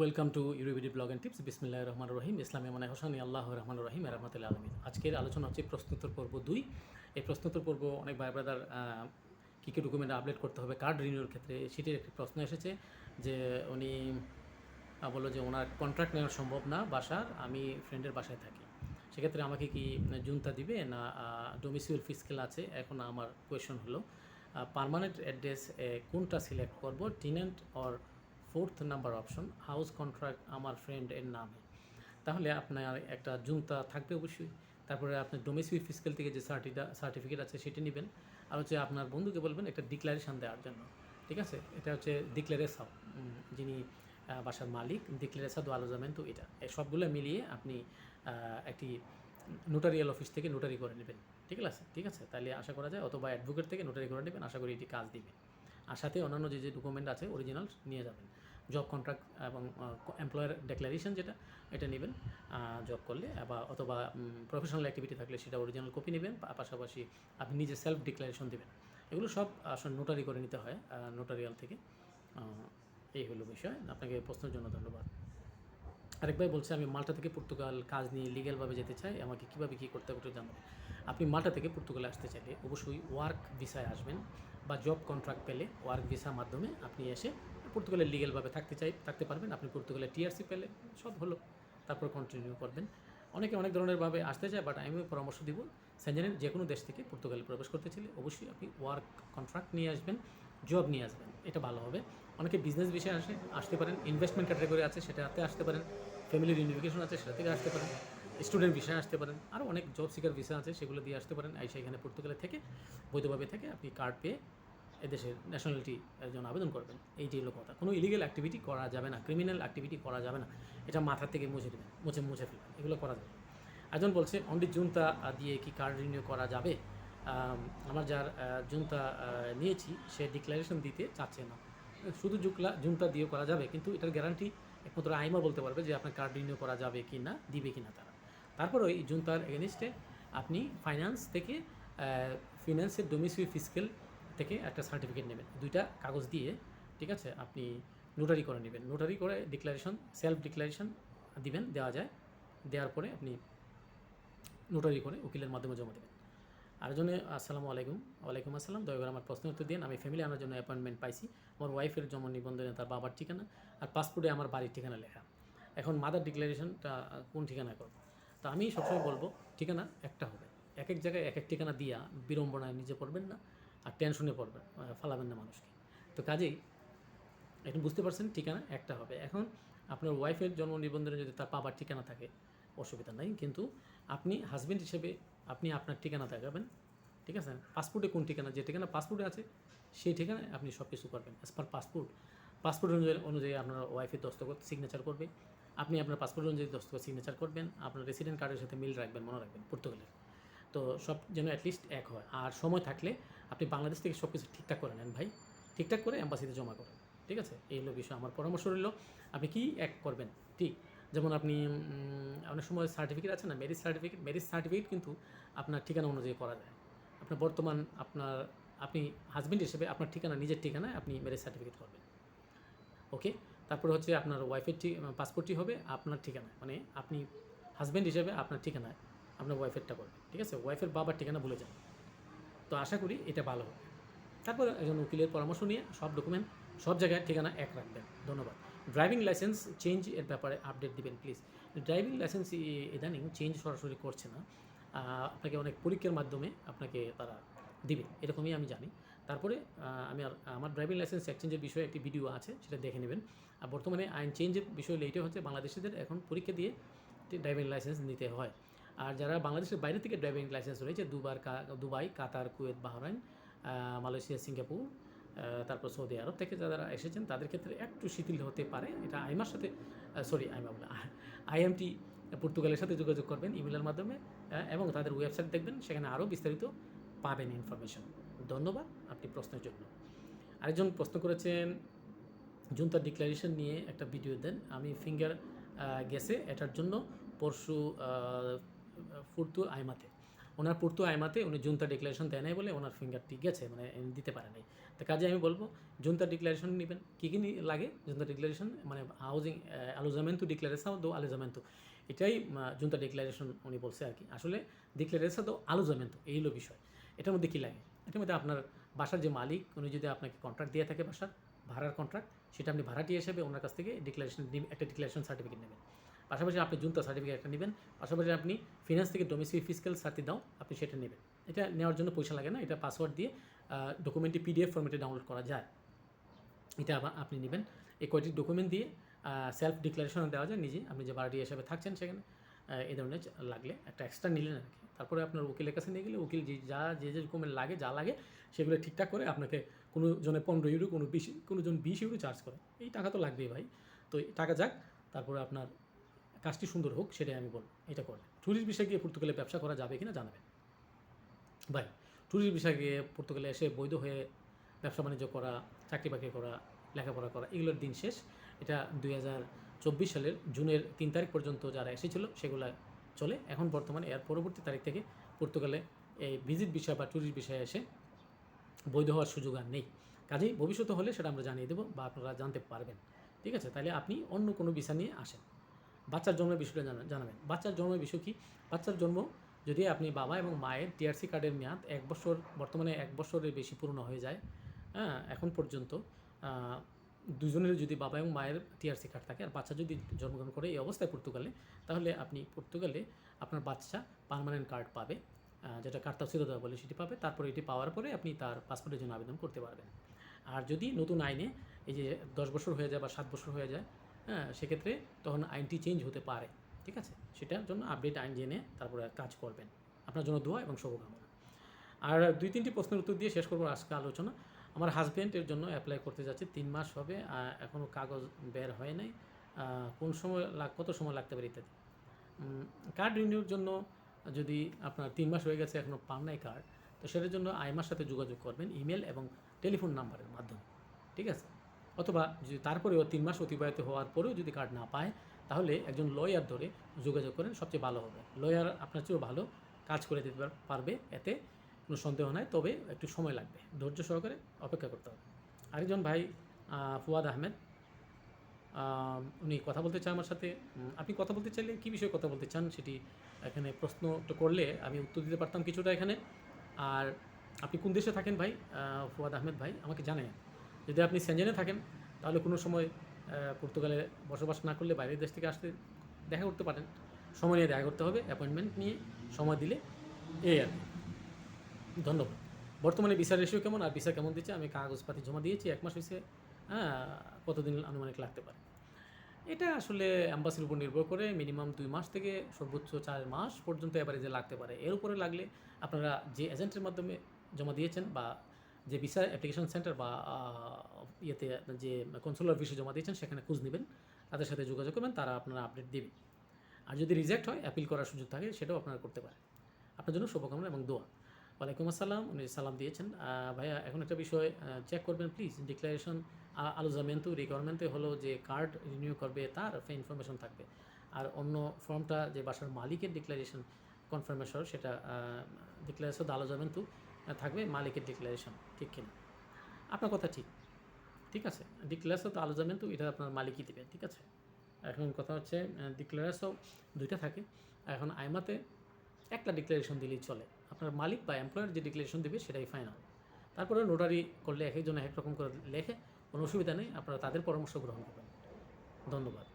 Welcome to EuroBD blog and tips বিসমিল্লাহ রহমান রহিম ইসলামী মানে হোসানি আল্লাহ রহমান রহিম রহমতুল্লাহ আলমিন আজকের আলোচনা হচ্ছে প্রশ্নোত্তর পর্ব দুই। এই প্রশ্নোত্তর পর্ব অনেক ভাই ব্রাদার কী কী ডকুমেন্ট আপডেট করতে হবে কার্ড রিনিউর ক্ষেত্রে। সেটির একটি প্রশ্ন এসেছে যে উনি বলল যে ওনার কন্ট্রাক্ট নেওয়া সম্ভব না বাসার, আমি ফ্রেন্ডের বাসায় থাকি। সেক্ষেত্রে আমাকে কি জুনতা দিবে না ডোমিসিউল ফিসকেল আছে? এখন আমার কোয়েশন হলো পারমানেন্ট অ্যাড্রেস কোনটা সিলেক্ট করব tenant or fourth number option, house contract আমার ফ্রেন্ড এর নামে। তাহলে আপনার একটা জুনতা থাকবে অবশ্যই। তারপরে আপনার ডোমেসিক ফিসকেল থেকে যে সার্টিটা সার্টিফিকেট আছে সেটি নেবেন। আর হচ্ছে আপনার বন্ধুকে বলবেন একটা ডিক্লারেশন দেওয়ার জন্য। ঠিক আছে? এটা হচ্ছে ডিক্লারেসাও যিনি বাসার মালিক ডিক্লারেসা দো আলোজামেন তো এটা। সবগুলো মিলিয়ে আপনি একটি নোটারিয়াল অফিস থেকে নোটারি করে নেবেন। ঠিক আছে? ঠিক আছে? তাহলে আশা করা যায় অথবা অ্যাডভোকেট থেকে নোটারি করে নেবেন। আশা করি এটি কাজ দিবে। আর সাথে অন্যান্য যে যে ডকুমেন্ট আছে অরিজিনাল নিয়ে যাবেন। জব কন্ট্রাক্ট এবং এমপ্লয়ার ডেক্লারেশন যেটা, এটা নেবেন। জব করলে বা অথবা প্রফেশনাল অ্যাক্টিভিটি থাকলে সেটা অরিজিনাল কপি নেবেন পাশাপাশি আপনি নিজে সেলফ ডিক্লারেশন দেবেন। এগুলো সব আসলে নোটারি করে নিতে হয় নোটারিয়াল থেকে। এই হলো বিষয়। আপনাকে প্রশ্নের জন্য ধন্যবাদ। আরেক ভাই বলছে, আমি মাল্টা থেকে পর্তুগাল কাজ নিয়ে লিগ্যালভাবে যেতে চাই, আমাকে কীভাবে কী করতে হবে জানাবেন। আপনি মাল্টা থেকে পর্তুগালে আসতে চাইলে অবশ্যই ওয়ার্ক ভিসায় আসবেন বা জব কন্ট্রাক্ট পেলে ওয়ার্ক ভিসার মাধ্যমে আপনি এসে পর্তুগালে লিগেলভাবে থাকতে চাই, থাকতে পারবেন। আপনি পর্তুগালে টিআরসি পেলে সব হলো, তারপর কন্টিনিউ করবেন। অনেকে অনেক ধরনেরভাবে আসতে চায় বাট আমি পরামর্শ দিব। সেঞ্জেনের যে কোনো দেশ থেকে পর্তুগালে প্রবেশ করতে চাইলে অবশ্যই আপনি ওয়ার্ক কন্ট্রাক্ট নিয়ে আসবেন জব নিয়ে আসবেন, এটা ভালো হবে। অনেকে বিজনেস বিষয়ে আসে, আসতে পারেন ইনভেস্টমেন্ট ক্যাটাগরি আছে, সেটাতে আসতে পারেন ফ্যামিলির ইউনিফিকেশন আছে, সেটা থেকে আসতে পারেন স্টুডেন্ট বিষয়ে আসতে পারেন আরও অনেক জব সিকার ভিসা আছে, সেগুলো দিয়ে আসতে পারেন এসে এখানে পর্তুগালে থেকে, বৈধভাবে থেকে আপনি কার্ড পেয়ে এদেশের ন্যাশনালিটি জন্য আবেদন করবেন। এইটি হলো কথা। কোনো ইলিগেল অ্যাক্টিভিটি করা যাবে না। ক্রিমিনাল অ্যাক্টিভিটি করা যাবে না। এটা মাথা থেকে মুছে দেবেন মুছে মুছে ফেলবেন। এগুলো করা যাবে। একজন বলছে অনলি জুনতা দিয়ে কি কার্ড রিনিউ করা যাবে? আম, আমার যার জুনতা নিয়েছি সে ডিক্লারেশন দিতে চাচ্ছে না। শুধু জুকলা জুনতা দিয়ে করা যাবে কিন্তু এটার গ্যারান্টি একমাত্র আইমা বলতে পারবে যে আপনার কার্ড রিনিউ করা যাবে কি না দিবে কি না তারা। তারপর ওই জুনতার এগেনিস্টে আপনি ফাইন্যান্স থেকে ফিনান্সের ডোমিসিল ফিসকেল থেকে একটা সার্টিফিকেট নেবেন। দুইটা কাগজ দিয়ে, ঠিক আছে, আপনি নোটারি করে নেবেন। নোটারি করে ডিক্লারেশন সেলফ ডিক্লারেশন দিবেন, দেওয়া যায়। দেওয়ার পরে আপনি নোটারি করে উকিলের মাধ্যমে জমা দেবেন। আরেকজনে, আসসালামু আলাইকুম। ওয়ালাইকুম আসসালাম। দয়া করে আমার প্রশ্ন উত্তর দিন। আমি ফ্যামিলি আনার জন্য অ্যাপয়েন্টমেন্ট পাইছি। আমার ওয়াইফের জন্ম নিবন্ধনে তার বাবার ঠিকানা আর পাসপোর্টে আমার বাড়ির ঠিকানা লেখা। এখন মাদার ডিক্লারেশনটা কোন ঠিকানায় করব? তো আমি সবসময় বলব, ঠিকানা একটা হবে। এক এক জায়গায় এক এক ঠিকানা দিয়া বিড়ম্বনায় নিজে পড়বেন না। আর টেনশনে পড়বেন ফালাবেন না মানুষকে। তো কাজেই এখন বুঝতে পারছেন, ঠিকানা একটা হবে। এখন আপনার ওয়াইফের জন্ম নিবন্ধনে যদি তার বাবার ঠিকানা থাকে, অসুবিধা নাই। কিন্তু আপনি হাজবেন্ড হিসেবে আপনি আপনার ঠিকানা দেখাবেন, ঠিক আছে? পাসপোর্টে কোন ঠিকানা, যে ঠিকানা পাসপোর্টে আছে, সেই ঠিকানায় আপনি সব কিছু করবেন। অ্যাজ পার পাসপোর্ট পাসপোর্ট অনুযায়ী অনুযায়ী আপনার ওয়াইফের দস্তখত সিগনেচার করবে। আপনি আপনার পাসপোর্ট অনুযায়ী দস্তখত সিগনেচার করবেন। আপনার রেসিডেন্ট কার্ডের সাথে মিল রাখবেন, মনে রাখবেন পর্তুগালের তো সব যেন অ্যাটলিস্ট এক হয়। আর সময় থাকলে আপনি বাংলাদেশ থেকে সব কিছু ঠিকঠাক করে নেন ভাই। ঠিকঠাক করে অ্যাম্বাসিতে জমা করেন, ঠিক আছে? এই হলো বিষয়। আমার পরামর্শ রইল, আপনি কি এক করবেন? ঠিক। যেমন আপনি অনেক সময় সার্টিফিকেট আছে না ম্যারিজ সার্টিফিকেট ম্যারিজ সার্টিফিকেট কিন্তু আপনার ঠিকানা অনুযায়ী করা যায়। আপনার বর্তমান আপনার, আপনি হাজবেন্ড হিসেবে আপনার ঠিকানা, নিজের ঠিকানায় আপনি ম্যারেজ সার্টিফিকেট করবেন। ওকে? তারপরে হচ্ছে আপনার ওয়াইফের পাসপোর্টটি হবে আপনার ঠিকানায়। মানে আপনি হাজবেন্ড হিসেবে আপনার ঠিকানায় আপনার ওয়াইফেরটা করবেন, ঠিক আছে? ওয়াইফের বাবার ঠিকানা ভুলে যান। তো আশা করি এটা ভালো হবে। তারপর একজন উকিলের পরামর্শ নিয়ে সব ডকুমেন্ট সব জায়গায় ঠিকানা এক রাখবেন। ধন্যবাদ। ড্রাইভিং লাইসেন্স চেঞ্জ এর ব্যাপারে আপডেট দিবেন প্লিজ ড্রাইভিং লাইসেন্স ইদানিং চেঞ্জ সরাসরি করছে না। আপনাকে অনেক পরীক্ষার মাধ্যমে আপনাকে তারা দিবে, এরকমই আমি জানি। তারপরে আমি আমার ড্রাইভিং লাইসেন্স এক্সচেঞ্জের বিষয়ে একটি ভিডিও আছে, সেটা দেখে নেবেন। আর বর্তমানে আইন চেঞ্জের বিষয় হলো এইটা হচ্ছে, বাংলাদেশিদের এখন পরীক্ষা দিয়ে ড্রাইভিং লাইসেন্স নিতে হয়। আর যারা বাংলাদেশের বাইরে থেকে ড্রাইভিং লাইসেন্স রয়েছে, দুবার Dubai, Qatar, Kuwait, Bahrain Malaysia, Singapore তারপর সৌদি আরব থেকে যারা এসেছেন, তাদের ক্ষেত্রে একটু শিথিল হতে পারে। এটা আইমার সাথে সরি আইমা বলে আইএমটি পর্তুগালের সাথে যোগাযোগ করবেন ইমেলের মাধ্যমে এবং তাদের ওয়েবসাইট দেখবেন, সেখানে আরও বিস্তারিত পাবেন ইনফরমেশন ধন্যবাদ আপনি প্রশ্নের জন্য। আরেকজন প্রশ্ন করেছেন জুনতা ডিক্লারেশন নিয়ে একটা ভিডিও দেন। আমি ফিঙ্গার গেছে এটার জন্য পরশু ফুরতু আইমাতে। ওনার পূর্ত আইমাতে উনি জুনতা ডিক্লারেশন দেয় নাই বলে ওনার ফিঙ্গারটি গেছে মানে দিতে পারে নাই। তো কাজে আমি বলব, জুনতা ডিক্লারেশন নেবেন। কী কী লাগে জুনতা ডিক্লারেশন? মানে হাউজিং আলুজামেন্টু ডিক্লারেশন দো আলুজামেন্টু। এটাই জুনতা ডিক্লারেশন উনি বলছে আর কি। আসলে ডিক্লারেশন দো আলুজামেন্টু, এই হলো বিষয়। এটার মধ্যে কী লাগে? এটার মধ্যে আপনার বাসার যে মালিক, উনি যদি আপনাকে কন্ট্রাক্ট দিয়ে থাকে বাসার, ভাড়ার কন্ট্রাক্ট সেটা আপনি ভাড়াটি হিসেবে ওনার কাছ থেকে ডিক্লারেশন একটা ডিক্লারেশন সার্টিফিকেট নেবেন। পাশাপাশি আপনি জুনতা সার্টিফিকেট একটা নেবেন, পাশাপাশি আপনি ফিনান্স থেকে ডোমেস্টিক ফিজিক্যাল সার্টি দাও, আপনি সেটা নেবেন। এটা নেওয়ার জন্য পয়সা লাগে না, এটা পাসওয়ার্ড দিয়ে ডকুমেন্টটি পিডিএফ ফর্মেটে ডাউনলোড করা যায়। এটা আবার আপনি নেবেন। এই কয়টি ডকুমেন্ট দিয়ে সেলফ ডিক্লারেশন দেওয়া যায়, নিজে আপনি যে বাড়ি হিসাবে থাকছেন সেখানে এই ধরনের লাগলে একটা এক্সট্রা নিলেন আর কি। তারপরে আপনার উকিলের কাছে নিয়ে গেলে উকিল যে যা, যে যে রকমের লাগে, যা লাগে, সেগুলো ঠিকঠাক করে আপনাকে কোনো জনে পনেরো ইউরো কোনো বিশ, কোনো জন বিশ ইউরো চার্জ করে। এই টাকা তো লাগবেই ভাই। তো টাকা যাক, তারপরে আপনার কাজটি সুন্দর হোক, সেটাই আমি বলব। এটা করলে। ট্যুরিস্ট বিষয়ে গিয়ে পর্তুগালে ব্যবসা করা যাবে কিনা জানাবেন। ভাই, ট্যুরিস্ট বিষয়ে গিয়ে পর্তুগালে এসে বৈধ হয়ে ব্যবসা বাণিজ্য করা, চাকরি বাকরি করা, লেখাপড়া করা, এগুলোর দিন শেষ। এটা দুই চব্বিশ সালের জুনের তিন তারিখ পর্যন্ত যারা এসেছিল, সেগুলো চলে। এখন বর্তমানে এর পরবর্তী তারিখ থেকে পর্তুগালে এই ভিজিট বিষয় বা ট্যুরিস্ট বিষয়ে এসে বৈধ হওয়ার সুযোগ আর নেই। কাজেই ভবিষ্যতে হলে সেটা আমরা জানিয়ে দেবো বা আপনারা জানতে পারবেন। ঠিক আছে, তাহলে আপনি অন্য কোনো বিষয় নিয়ে আসেন। বাচ্চার জন্মের বিষয়টা জানা- জানাবেন। বাচ্চার জন্মের বিষয় কি? বাচ্চার জন্ম যদি আপনি বাবা এবং মায়ের টিআরসি কার্ডের মেয়াদ এক বছর, বর্তমানে এক বছরের বেশি পূর্ণ হয়ে যায় হ্যাঁ এখন পর্যন্ত দুজনের যদি বাবা এবং মায়ের টিআরসি কার্ড থাকে, আর বাচ্চা যদি জন্মগ্রহণ করে এই অবস্থায় পর্তুগালে, তাহলে আপনি পর্তুগালে আপনার বাচ্চা পার্মানেন্ট কার্ড পাবে যেটা কার্তা সিরোদা বলে সেটি পাবে, তারপরে এটি পাওয়ার পরে আপনি তার পাসপোর্টের জন্য আবেদন করতে পারবেন। আর যদি নতুন আইনে এই যে দশ বছর হয়ে যায় বা সাত বছর হয়ে যায় হ্যাঁ সেক্ষেত্রে তখন আইনটি চেঞ্জ হতে পারে, ঠিক আছে? সেটার জন্য আপডেট আইন জেনে তারপরে কাজ করবেন। আপনার জন্য দোয়া এবং শুভকামনা। আর দুই তিনটি প্রশ্নের উত্তর দিয়ে শেষ করব আজকে আলোচনা। আমার হাজব্যান্ডের জন্য অ্যাপ্লাই করতে যাচ্ছে তিন মাস হবে এখনও কাগজ বের হয় নাই। কোন সময় লাগ কত সময় লাগতে পারে ইত্যাদি। কার্ড রিনিউর জন্য যদি আপনার তিন মাস হয়ে গেছে এখনও পান নাই কার্ড তো সেটার জন্য আইমার সাথে যোগাযোগ করবেন ইমেল এবং টেলিফোন নাম্বারের মাধ্যমে, ঠিক আছে? অথবা যদি তারপরেও তিন মাস অতিবাহিত হওয়ার পরেও যদি কার্ড না পায়, তাহলে একজন লয়ার ধরে যোগাযোগ করেন, সবচেয়ে ভালো হবে। লয়ার আপনার চেয়েও ভালো কাজ করে দিতে পারবে, এতে কোনো সন্দেহ নাই, তবে একটু সময় লাগবে। ধৈর্য সহকারে অপেক্ষা করতে হবে। আরেকজন ভাই ফুয়াদ আহমেদ উনি কথা বলতে চান আমার সাথে। আপনি কথা বলতে চাইলে কী বিষয়ে কথা বলতে চান সেটি এখানে প্রশ্ন করলে আমি উত্তর দিতে পারতাম কিছুটা এখানে। আর আপনি কোন দেশে থাকেন ভাই? ফুয়াদ আহমেদ ভাই, আমাকে জানেন যদি আপনি সেঞ্জেনে থাকেন, তাহলে কোনো সময় পর্তুগালে বসবাস না করলে বাইরের দেশ থেকে আসতে দেখা করতে পারেন। সময় নিয়ে দেখা করতে হবে অ্যাপয়েন্টমেন্ট নিয়ে সময় দিলে এই আর ধন্যবাদ। বর্তমানে ভিসা রেশিও কেমন আর ভিসা কেমন দিচ্ছে? আমি কাগজপাতি জমা দিয়েছি, এক মাস হয়েছে হ্যাঁ কতদিন আনুমানিক লাগতে পারে? এটা আসলে অ্যাম্বাসির উপর নির্ভর করে মিনিমাম দুই মাস থেকে সর্বোচ্চ চার মাস পর্যন্ত অ্যাভারেজে লাগতে পারে। এর উপরে লাগলে আপনারা যে এজেন্টের মাধ্যমে জমা দিয়েছেন বা যে ভিসা অ্যাপ্লিকেশন সেন্টার বা ইয়েতে যে কনসুলার অফিসে জমা দিয়েছেন, সেখানে খোঁজ নেবেন, তাদের সাথে যোগাযোগ করবেন, তারা আপনারা আপডেট দেবেন। আর যদি রিজেক্ট হয় অ্যাপিল করার সুযোগ থাকে, সেটাও আপনারা করতে পারেন। আপনার জন্য শুভকামনা এবং দোয়া। ওয়ালাইকুম আসসালাম, উনি সালাম দিয়েছেন। ভাইয়া, এখন একটা বিষয় চেক করবেন প্লিজ ডিক্লারেশন আলোজামেন্টু রিকোয়ারমেন্টে হলো যে কার্ড রিনিউ করবে, তার ইনফরমেশন থাকবে। আর অন্য ফর্মটা যে বাসার মালিকের ডিক্লারেশন কনফার্মেশন সেটা ডিক্লারেশন আলোজামেন্টু থাকবে, মালিকের ডিক্লারেশন ঠিক কিনা? আপনার কথা ঠিক ঠিক আছে? ডিক্লারেশন তো আলো যাবেন তো, এটা আপনার মালিকই দেবে, ঠিক আছে? এখন কথা হচ্ছে ডিক্লারেশন দুইটা থাকে। এখন আইমাতে একটা ডিক্লারেশন দিলেই চলে। আপনার মালিক বা এমপ্লয়ার যে ডিক্লারেশন দেবে, সেটাই ফাইনাল তারপরে নোটারি করলে এক একজন এক রকম করে লেখে, কোনো অসুবিধা নেই, আপনারা তাদের পরামর্শ গ্রহণ করবেন। ধন্যবাদ।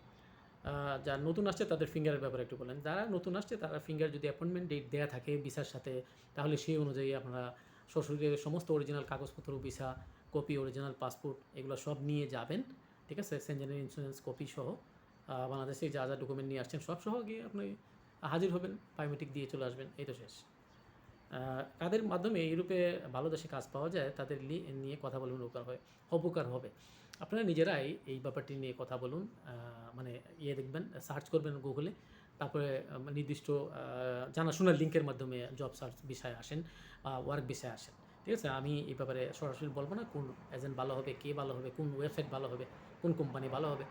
যারা নতুন আসছে তাদের ফিঙ্গারের ব্যাপারে একটু বলেন। যারা নতুন আসছে, তারা ফিঙ্গার যদি অ্যাপয়েন্টমেন্ট ডেট দেওয়া থাকে ভিসার সাথে, তাহলে সেই অনুযায়ী আপনারা শ্বশুরের সমস্ত অরিজিনাল কাগজপত্র, ভিসা কপি অরিজিনাল পাসপোর্ট এগুলো সব নিয়ে যাবেন। ঠিক আছে? সেঞ্জেনের ইন্স্যুরেন্স কপি সহ। বাংলাদেশে যা যা ডকুমেন্ট নিয়ে আসছেন সব সহ গিয়ে আপনি হাজির হবেন বায়োমেট্রিক দিয়ে চলে আসবেন। এই তো শেষ। কাদের মাধ্যমে ইউরোপে ভালো দেশে কাজ পাওয়া যায় তাদের নিয়ে কথা বলবেন উপকার হয় উপকার হবে। আপনারা নিজেরাই এই ব্যাপারটি নিয়ে কথা বলুন মানে ইয়ে দেখবেন সার্চ করবেন গুগলে তারপরে নির্দিষ্ট আহ, জানাশোনার লিঙ্কের মাধ্যমে জব সার্চ বিষয়ে আসেন বা ওয়ার্ক বিষয়ে আসেন। ঠিক আছে? আমি এই ব্যাপারে সরাসরি বলব না কোন এজেন্ট ভালো হবে কে ভালো হবে কোন ওয়েবসাইট ভালো হবে কোন কোম্পানি ভালো হবে।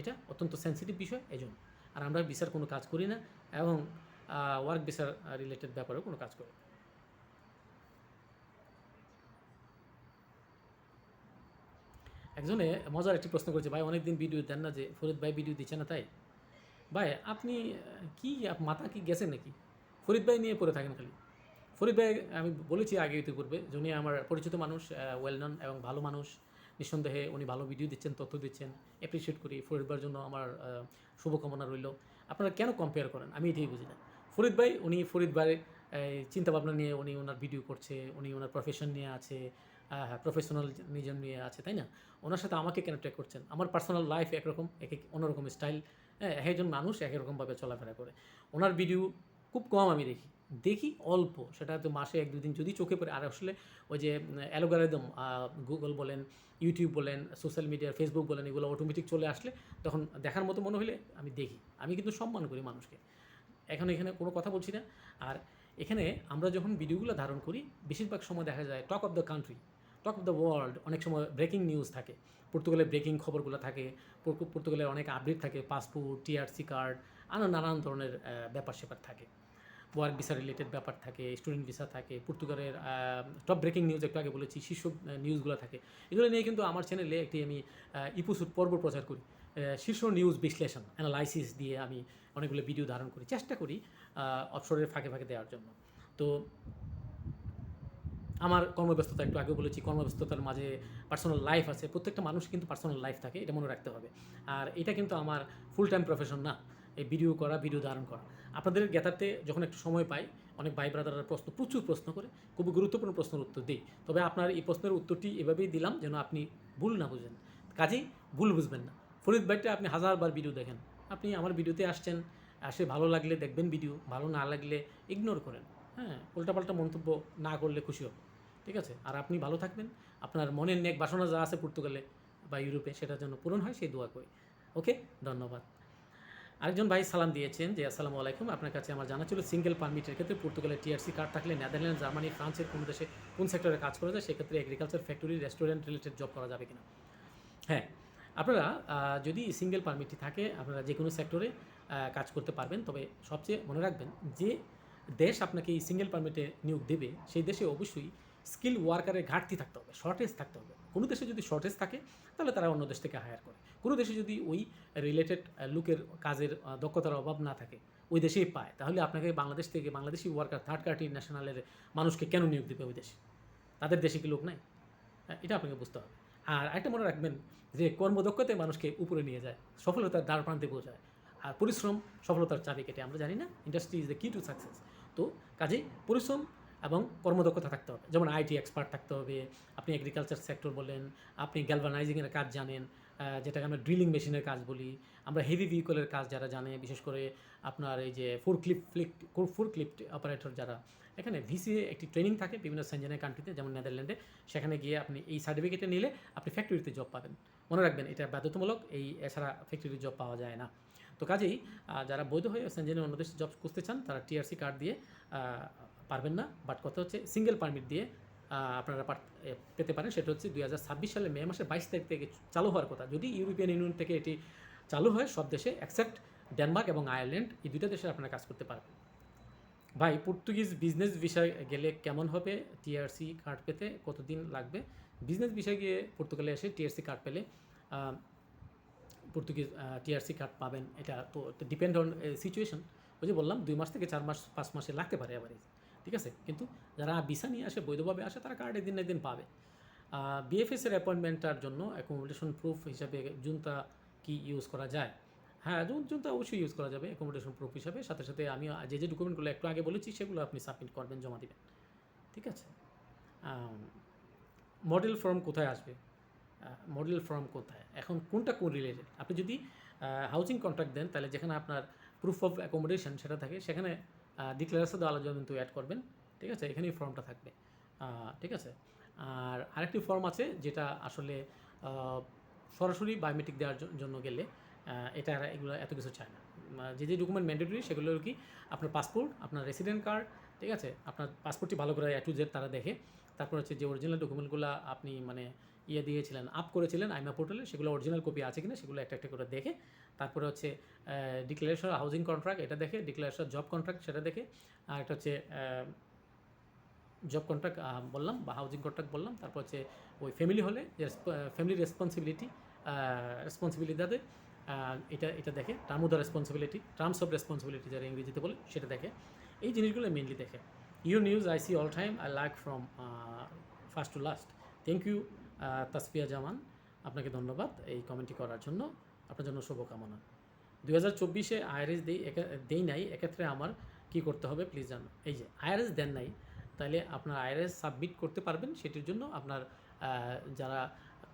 এটা অত্যন্ত সেন্সিটিভ বিষয় এজন্য। আর আমরা বিচার কোনো কাজ করি না এবং ওয়ার্ক ভিসার রিলেটেড ব্যাপারেও কোনো কাজ করে একজনে মজার একটি প্রশ্ন করেছে, ভাই, অনেকদিন ভিডিও দেন না যে ফরিদ ভাই ভিডিও দিচ্ছে না তাই? ভাই, আপনি কি মাথা কি গেছেন নাকি? ফরিদ ভাই নিয়ে পড়ে থাকেন খালি। ফরিদ ভাই, আমি বলেছি আগে ইতিপূর্বে যিনি আমার পরিচিত মানুষ ওয়েল নন এবং ভালো মানুষ। নিঃসন্দেহে উনি ভালো ভিডিও দিচ্ছেন, তথ্য দিচ্ছেন। অ্যাপ্রিসিয়েট করি ফরিদ ভাইয়ের জন্য আমার শুভকামনা রইল। আপনারা কেন কম্পেয়ার করেন? আমি এটাই বুঝি না। ফরিদ ভাই, উনি ফরিদ ভাই চিন্তা ভাবনা নিয়ে উনি ওনার ভিডিও করছে, উনি ওনার প্রফেশন নিয়ে আছে হ্যাঁ প্রফেশনাল নিজের নিয়ে আছে, তাই না? ওনার সাথে আমাকে কেন ট্র্যাক করছেন? আমার পার্সোনাল লাইফ একরকম, এক এক অন্যরকম স্টাইল হ্যাঁ এক একজন মানুষ এক এক রকমভাবে চলাফেরা করে। ওনার ভিডিও খুব কম আমি দেখি। দেখি অল্প, সেটা হয়তো মাসে এক দুদিন যদি চোখে পড়ে। আর আসলে ওই যে অ্যালোগারিদম গুগল বলেন ইউটিউব বলেন সোশ্যাল মিডিয়া ফেসবুক বলেন, এগুলো অটোমেটিক চলে আসলে তখন দেখার মতো মনে হলে আমি দেখি। আমি কিন্তু সম্মান করি মানুষকে। এখন এখানে কোনো কথা বলছি না। আর এখানে আমরা যখন ভিডিওগুলো ধারণ করি, বেশিরভাগ সময় দেখা যায় talk of the country talk of the world অনেক সময় ব্রেকিং নিউজ থাকে। পর্তুগালের ব্রেকিং খবরগুলো থাকে পর্তু- পর্তুগালের অনেক আপডেট থাকে পাসপোর্ট টিআরসি কার্ড আরও নানান ধরনের ব্যাপার স্যাপার থাকে। ওয়ার্ক ভিসা রিলেটেড ব্যাপার থাকে স্টুডেন্ট ভিসা থাকে, পর্তুগালের টপ ব্রেকিং নিউজ একটু আগে বলেছি শীর্ষ নিউজগুলো থাকে। এগুলো নিয়ে কিন্তু আমার চ্যানেলে একটি আমি ইপুসুট পর্ব প্রচার করি। শীর্ষ নিউজ বিশ্লেষণ অ্যানালাইসিস দিয়ে আমি অনেকগুলো ভিডিও ধারণ করি, চেষ্টা করি অবসরের ফাঁকে ফাঁকে দেওয়ার জন্য। তো আমার কর্মব্যস্ততা একটু আগে বলেছি, কর্মব্যস্ততার মাঝে পার্সোনাল লাইফ আছে, প্রত্যেকটা মানুষ কিন্তু পার্সোনাল লাইফ থাকে, এটা মনে রাখতে হবে। আর এটা কিন্তু আমার ফুল টাইম প্রফেশন না, এই ভিডিও করা ভিডিও ধারণ করা। আপনাদের জ্ঞাতার্থে যখন একটু সময় পাই, অনেক ভাই ব্রাদাররা প্রশ্ন, প্রচুর প্রশ্ন করে খুবই গুরুত্বপূর্ণ প্রশ্নের উত্তর দিই। তবে আপনার এই প্রশ্নের উত্তরটি এভাবেই দিলাম যেন আপনি ভুল না বুঝেন। কাজেই ভুল বুঝবেন না। ফরিদ ভাইটা আপনি হাজারবার ভিডিও দেখেন। আপনি আমার ভিডিওতে আসছেন, আসে ভালো লাগলে দেখবেন ভিডিও ভালো না লাগলে ইগনোর করেন। হ্যাঁ উল্টাপাল্টা মন্তব্য না করলে খুশি হব ঠিক আছে? আর আপনি ভালো থাকবেন। আপনার মনের নেক বাসনা যা আছে পর্তুগালে বা ইউরোপে সেটার জন্য পূরণ হয় সেই দোয়া করি। ওকে? ধন্যবাদ। আরেকজন ভাই সালাম দিয়েছেন যে, আসসালামু আলাইকুম। আপনার কাছে আমার জানা ছিল সিঙ্গেল পারমিটের ক্ষেত্রে পর্তুগালের টিআরসি কার্ড থাকলে নেদারল্যান্ড জার্মানি ফ্রান্সের কোন দেশে কোন সেক্টরে কাজ করা যায়? সেক্ষেত্রে agriculture factory restaurant related job করা যাবে কিনা? হ্যাঁ আপনারা যদি সিঙ্গেল পারমিটটি থাকে, আপনারা যে কোনো সেক্টরে কাজ করতে পারবেন। তবে সবচেয়ে মনে রাখবেন যে, দেশ আপনাকে এই সিঙ্গেল পারমিটে নিয়োগ দেবে, সেই দেশে অবশ্যই স্কিল ওয়ার্কারের ঘাটতি থাকতে হবে শর্টেজ থাকতে হবে। কোনো দেশে যদি শর্টেজ থাকে, তাহলে তারা অন্য দেশ থেকে হায়ার করে। কোনো দেশে যদি ওই রিলেটেড লুকের কাজের দক্ষতার অভাব না থাকে, ওই দেশেই পায়। তাহলে আপনাকে বাংলাদেশ থেকে বাংলাদেশি ওয়ার্কার থার্ড পার্টি ন্যাশনালের মানুষকে কেন নিয়োগ দেবে ওই দেশে? তাদের দেশে কি লোক নাই? এটা আপনাকে বুঝতে হবে। আর একটা মনে রাখবেন যে কর্মদক্ষতায় মানুষকে উপরে নিয়ে যায়, সফলতার দ্বার প্রান্তে পৌঁছায়। আর পরিশ্রম সফলতার চাবি কেটে, আমরা জানি না industry is the key to success তো কাজেই পরিশ্রম এবং কর্মদক্ষতা থাকতে হবে। যেমন আইটি এক্সপার্ট থাকতে হবে, আপনি এগ্রিকালচার সেক্টর বলেন, আপনি গ্যালভানাইজিংয়ের কাজ জানেন যেটাকে আমরা ড্রিলিং মেশিনের কাজ বলি, আমরা হেভি ভেহিকলের কাজ যারা জানে, বিশেষ করে আপনার এই যে four clip flip four clip operator যারা এখানে ভিসিএ একটি ট্রেনিং থাকে বিভিন্ন সেঞ্জনের কান্ট্রিতে যেমন নেদারল্যান্ডে সেখানে গিয়ে আপনি এই সার্টিফিকেটে নিলে আপনি ফ্যাক্টরিতে জব পাবেন। মনে রাখবেন, এটা বাধ্যতামূলক, এই এছাড়া ফ্যাক্টরিতে জব পাওয়া যায় না। তো কাজেই যারা বৈধ হয়ে সেঞ্জনের অন্য দেশে জব খুঁজতে চান, তারা টিআরসি কার্ড দিয়ে পারবেন না। বাট কথা হচ্ছে সিঙ্গেল পারমিট দিয়ে আপনারা পেতে পারেন। সেটা হচ্ছে দুই হাজার ছাব্বিশ সালে মে মাসের বাইশ তারিখ থেকে চালু হওয়ার কথা। যদি ইউরোপিয়ান ইউনিয়ন থেকে এটি চালু হয়, সব দেশে অ্যাকসেপ্ট ডেনমার্ক এবং আয়ারল্যান্ড এই দুইটা দেশে আপনারা কাজ করতে পারবেন। ভাই পর্তুগিজ বিজনেস বিষয় গেলে কেমন হবে? টিআরসি কার্ড পেতে কতদিন লাগবে? বিজনেস বিষয়ে গিয়ে পর্তুগালে এসে টিআরসি কার্ড পেলে পর্তুগিজ টিআরসি কার্ড পাবেন। এটা তো ডিপেন্ড অন সিচুয়েশন ওই যে বললাম, দুই মাস থেকে চার মাস, পাঁচ মাসে লাগতে পারে অ্যাভারেজ ঠিক আছে? কিন্তু যারা ভিসা নিয়ে আসে, বৈধভাবে আসে, তারা কার্ড একদিন না একদিন পাবে। বিএফএস এর অ্যাপয়েন্টমেন্টটার জন্য অ্যাকোমোডেশন প্রুফ হিসাবে জুনতা কি ইউজ করা যায়? হ্যাঁ জুন জুনতা অবশ্যই ইউজ করা যাবে অ্যাকোমোডেশন প্রুফ হিসাবে। সাথে সাথে আমি যে যে ডকুমেন্টগুলো একটু আগে বলেছি, সেগুলো আপনি সাবমিট করবেন, জমা দিবেন। ঠিক আছে? মডেল ফর্ম কোথায় আসবে? মডেল ফর্ম কোথায়? এখন কোনটা কোন রিলেটেড আপনি যদি হাউজিং কন্ট্রাক্ট দেন, তাহলে যেখানে আপনার প্রুফ অফ অ্যাকোমোডেশন সেটা থাকে, সেখানে ডিক্লারেশন দ্য আলোচনা কিন্তু অ্যাড করবেন। ঠিক আছে? এখানেই ফর্মটা থাকবে। ঠিক আছে? আর আরেকটি ফর্ম আছে, যেটা আসলে সরাসরি বায়োমেট্রিক দেওয়ার জন্য গেলে এটা এগুলো এত কিছু চায় না। যে যে ডকুমেন্ট ম্যান্ডেটরি সেগুলো কি, আপনার পাসপোর্ট আপনার রেসিডেন্ট কার্ড ঠিক আছে? আপনার পাসপোর্টটি ভালো করে এ টু জেড তারা দেখে। তারপর হচ্ছে যে অরিজিনাল ডকুমেন্টগুলো আপনি মানে ইয়ে দিয়েছিলেন আপ করেছিলেন আইমা পোর্টালে সেগুলো অরিজিনাল কপি আছে কিনা, সেগুলো একটা একটা করে দেখে তারপরে হচ্ছে ডিক্লারেশন হাউজিং কন্ট্রাক্ট এটা দেখে ডিক্লারেশন জব কন্ট্রাক্ট সেটা দেখে, আর একটা হচ্ছে জব কন্ট্রাক্ট বললাম, বা হাউজিং কন্ট্রাক্ট বললাম, তারপর হচ্ছে ওই ফ্যামিলি হলে ফ্যামিলি রেসপন্সিবিলিটি রেসপন্সিবিলিটি রেসপন্সিবিলিটিতে এটা এটা দেখে term of the responsibility terms of responsibility যারা ইংরেজিতে বলে, সেটা দেখে। এই জিনিসগুলো মেনলি দেখে। You news I see all time I like from first to last thank you Tasfia Zaman. আপনাকে ধন্যবাদ এই কমেন্টটি করার জন্য। আপনার জন্য শুভকামনা। দুই হাজার চব্বিশে আইআরএস দেই দেই নাই, এক্ষেত্রে আমার কি করতে হবে প্লিজ জানো। এই যে আইআরএস দেন নাই তাহলে আপনার আইআরএস সাবমিট করতে পারবেন, সেটির জন্য আপনার যারা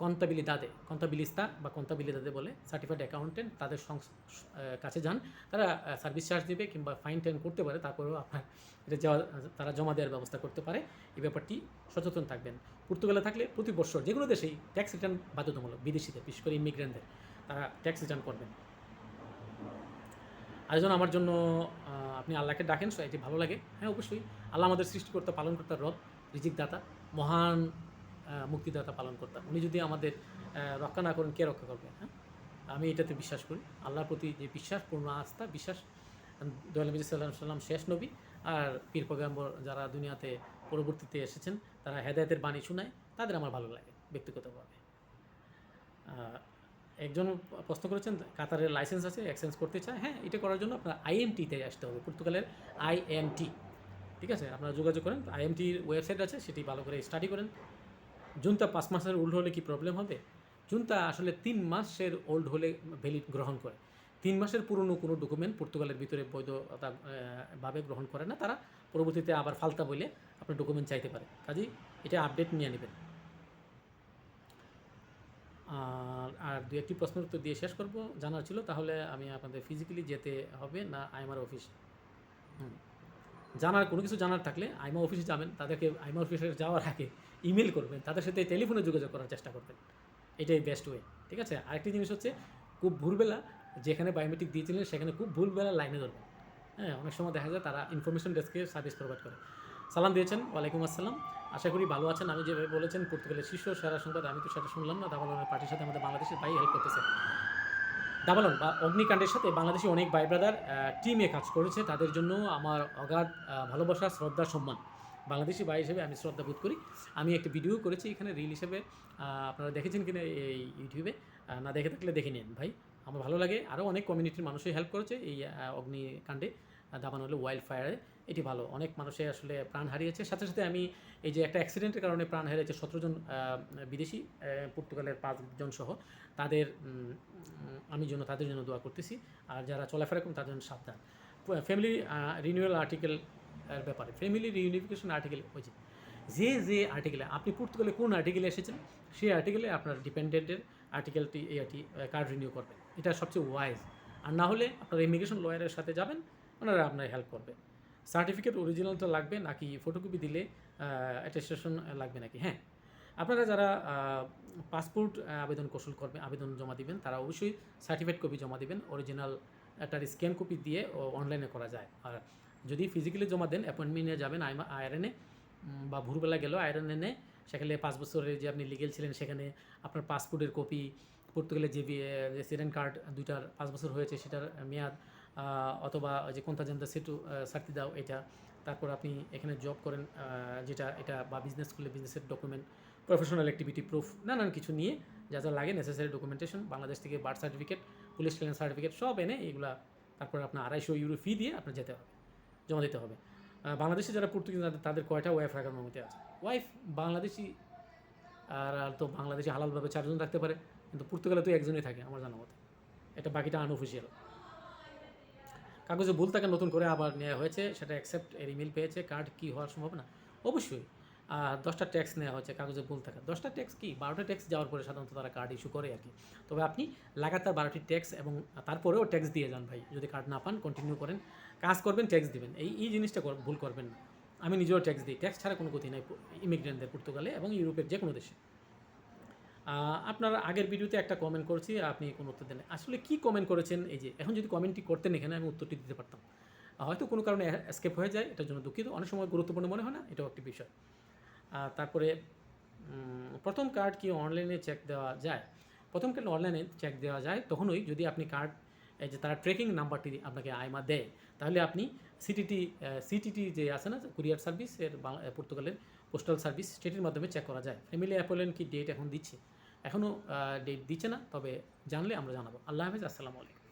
কন্তাবিলিদাদে কন্তাবিলিস্তা বা কন্তাবিলিদাদে বলে সার্টিফাইড অ্যাকাউন্টেন্ট তাদের কাছে যান। তারা সার্ভিস চার্জ দেবে কিংবা ফাইন টাইন করতে পারে, তারপরেও আপনার এটা যাওয়া, তারা জমা দেওয়ার ব্যবস্থা করতে পারে। এই ব্যাপারটি সচেতন থাকবেন। পর্তুগালে থাকলে প্রতি বছর যে কোনো দেশেই ট্যাক্স রিটার্ন বাধ্যতামূলক বিদেশিদের, বিশেষ করে ইমিগ্রেন্টদের তারা ট্যাক্স রিটার্ন করবেন। আর আরেকজন আমার জন্য আপনি আল্লাহকে ডাকেন, সো এটি ভালো লাগে। হ্যাঁ অবশ্যই। আল্লাহ আমাদের সৃষ্টিকর্তা পালনকর্তার রব রিজিক দাতা মহান মুক্তিদাতা, পালনকর্তা। উনি যদি আমাদের রক্ষা না করেন, কে রক্ষা করবে? হ্যাঁ? আমি এটাতে বিশ্বাস করি। আল্লাহর প্রতি যে বিশ্বাস, পূর্ণ আস্থা, বিশ্বাস, দয়াল নবী সাল্লাম সাল্লাম শেষ নবী। আর পীর পয়গাম্বর যারা দুনিয়াতে পরবর্তীতে এসেছেন, তারা হেদায়তের বাণী শোনায়, তাদের আমার ভালো লাগে, ব্যক্তিগতভাবে। একজন প্রশ্ন করেছেন, কাতারের লাইসেন্স আছে এক্সচেঞ্জ করতে চায়। হ্যাঁ এটা করার জন্য আপনার আইএমটিতে আসতে হবে, পর্তুগালের আইএমটি ঠিক আছে? আপনারা যোগাযোগ করেন আইএমটির ওয়েবসাইট আছে, সেটি ভালো করে স্টাডি করেন। জুনটা পাঁচ মাসের ওল্ড হলে কি প্রবলেম হবে? জুনটা আসলে তিন মাসের ওল্ড হলে ভ্যালিড গ্রহণ করে। তিন মাসের পুরনো কোনো ডকুমেন্ট পর্তুগালের ভিতরে বৈধতা ভাবে গ্রহণ করে না। তারা পরবর্তীতে আবার ফালতা বলে আপনার ডকুমেন্ট চাইতে পারে। কাজেই এটা আপডেট নিয়ে নেবেন। আর আর দু একটি প্রশ্নের উত্তর দিয়ে শেষ করব। জানার ছিল, তাহলে আমি আপনাদের ফিজিক্যালি যেতে হবে না আইমার অফিস। জানার, কোনো কিছু জানার থাকলে আইমা অফিসে যাবেন, তাদেরকে আইমা অফিসে যাওয়ার আগে ইমেল করবেন, তাদের সাথে টেলিফোনে যোগাযোগ করার চেষ্টা করবেন। এটাই বেস্ট ওয়ে ঠিক আছে? আরেকটি জিনিস হচ্ছে, খুব ভুলবেলা যেখানে বায়োমেট্রিক দিয়েছিলেন, সেখানে খুব ভুলবেলা লাইনে ধরবেন। হ্যাঁ অনেক সময় দেখা যায় তারা ইনফরমেশন ডেস্কে সার্ভিস প্রোভাইড করে। সালাম দিয়েছেন, ওয়ালাইকুম আসসালাম। আশা করি ভালো আছেন। আমি যেভাবে বলেছেন, পর্তুগালের শীর্ষ সেরা সংবাদ, আমি তো সেটা শুনলাম না। দাবালনের পার্টির সাথে আমাদের বাংলাদেশের ভাই হেল্প করতেছে। দাবালন বা অগ্নিকাণ্ডের সাথে বাংলাদেশি অনেক ভাই ব্রাদার টিমে কাজ করেছে। তাদের জন্য আমার অগাধ ভালোবাসা, শ্রদ্ধা, সম্মান। বাংলাদেশি ভাই হিসেবে আমি শ্রদ্ধা বোধ করি। আমি একটা ভিডিও করেছি এখানে রিল হিসেবে। আপনারা দেখেছেন কিনা এই ইউটিউবে না দেখে থাকলে দেখে নিন ভাই। আমার ভালো লাগে। আরও অনেক কমিউনিটির মানুষই হেল্প করেছে এই অগ্নিকাণ্ডে। দাবান হলো ওয়াইল্ড ফায়ারে এটি ভালো। অনেক মানুষে আসলে প্রাণ হারিয়েছে। সাথে সাথে আমি এই যে একটা অ্যাক্সিডেন্টের কারণে প্রাণ হারিয়েছে সতেরো জন বিদেশি পর্তুগালের পাঁচজন সহ। তাদের আমি জন্য, তাদের জন্য দোয়া করতেছি। আর যারা চলাফেরা করুন তাদের জন্য সাবধান। ফ্যামিলি রিনিউয়াল আর্টিকেল ব্যাপারে। ফ্যামিলি রিউনিফিকেশন আর্টিকেল যে যে যে আর্টিকেলে আপনি পর্তুগালে কোন আর্টিকেলে এসেছেন, সেই আর্টিকেলে আপনার ডিপেন্ডেন্টের আর্টিকেলটি এটি কার্ড রিনিউ করবেন। এটা সবচেয়ে ওয়াইজ আর না হলে আপনার ইমিগ্রেশন লয়ারের সাথে যাবেন ওনারা আপনার হেল্প করবে। সার্টিফিকেট অরিজিনালটা লাগবে নাকি ফটোকপি দিলে অ্যাটেস্টেশন লাগবে নাকি? হ্যাঁ আপনারা যারা পাসপোর্ট আবেদন কৌশল করবেন আবেদন জমা দিবেন, তারা অবশ্যই সার্টিফিকেট কপি জমা দিবেন। অরিজিনাল একটা স্ক্যান কপি দিয়ে অনলাইনে করা যায়। আর যদি ফিজিক্যালি জমা দেন অ্যাপয়েন্টমেন্ট নিয়ে যাবেন আয়রনে বা ভোরবেলা গেলেও আয়রন এনে সেখানে পাঁচ বছরের যে আপনি লিগেল ছিলেন, সেখানে আপনার পাসপোর্টের কপি পর্তুগালের যে রেসিডেন্ট কার্ড দুইটার পাঁচ বছর হয়েছে, সেটার মেয়াদ অথবা যে কোনতাজেন্তা সেটু সার্টি দাও, এটা। তারপর আপনি এখানে জব করেন যেটা, এটা বা বিজনেস করলে বিজনেসের ডকুমেন্ট প্রফেশনাল অ্যাক্টিভিটি প্রুফ নানান কিছু নিয়ে যা যা লাগে নেসেসারি ডকুমেন্টেশন বাংলাদেশ থেকে birth certificate police clearance certificate সব এনে এগুলা, তারপর আপনার আড়াইশো ইউরো ফি দিয়ে আপনার যেতে হবে, জমা দিতে হবে। বাংলাদেশে যারা পর্তুগিজ তাদের- তাদের কয়টা ওয়াইফ রাখার অনুমতি আছে? ওয়াইফ বাংলাদেশি, আর আর তো বাংলাদেশে হালালভাবে চারজন রাখতে পারে, কিন্তু পর্তুগালে তো একজনই থাকে, আমার জানা মতে। এটা বাকিটা আনঅফিসিয়াল কাগজে ভুল তাকে নতুন করে আবার নেওয়া হয়েছে, সেটা অ্যাকসেপ্ট এর ইমেল পেয়েছে কার্ড কি হওয়ার সম্ভব না অবশ্যই দশটা ট্যাক্স নেওয়া হয়েছে কাগজে ভুল থাকা দশটা ট্যাক্স কি? বারোটা ট্যাক্স যাওয়ার পরে সাধারণত তারা কার্ড ইস্যু করে আর কি। তবে আপনি লাগাতার বারোটি ট্যাক্স এবং তারপরেও ট্যাক্স দিয়ে যান ভাই। যদি কার্ড না পান কন্টিনিউ করেন। কাজ করবেন ট্যাক্স দিবেন। এই এই জিনিসটা ভুল করবেন না। আমি নিজেও ট্যাক্স দিই। ট্যাক্স ছাড়া কোনো গতি নাই ইমিগ্রেন্টদের, পর্তুগালে এবং ইউরোপের যে কোনো দেশে। আপনার আগের ভিডিওতে একটা কমেন্ট করেছি, আপনি কোনো উত্তর দেন আসলে কি কমেন্ট করেছেন? এই যে, এখন যদি কমেন্টটি করতেন এখানে, আমি উত্তরটি দিতে পারতাম। হয়তো কোনো কারণে স্কেপ হয়ে যায়, এটার জন্য দুঃখিত। অনেক সময় গুরুত্বপূর্ণ মনে হয় না, এটাও একটি বিষয়। তারপরে প্রথম কার্ড কি অনলাইনে চেক দেওয়া যায়? প্রথম কার্ড অনলাইনে চেক দেওয়া যায়, তখনই যদি আপনি কার্ড এই যে তারা ট্রেকিং নাম্বারটি আপনাকে আইমা দেয়, তাহলে আপনি সিটিটি সিটিটি যে আছে না, কুরিয়ার সার্ভিস এর পর্তুগালের পোস্টাল সার্ভিস সেটির মাধ্যমে চেক করা যায়। ফ্যামিলি অ্যাপোলেন কি ডেট এখন দিচ্ছে? এখনও ডেট দিচ্ছে না তবে জানলে আমরা জানাব। আল্লাহ হাফিজ আসসালামু আলাইকুম।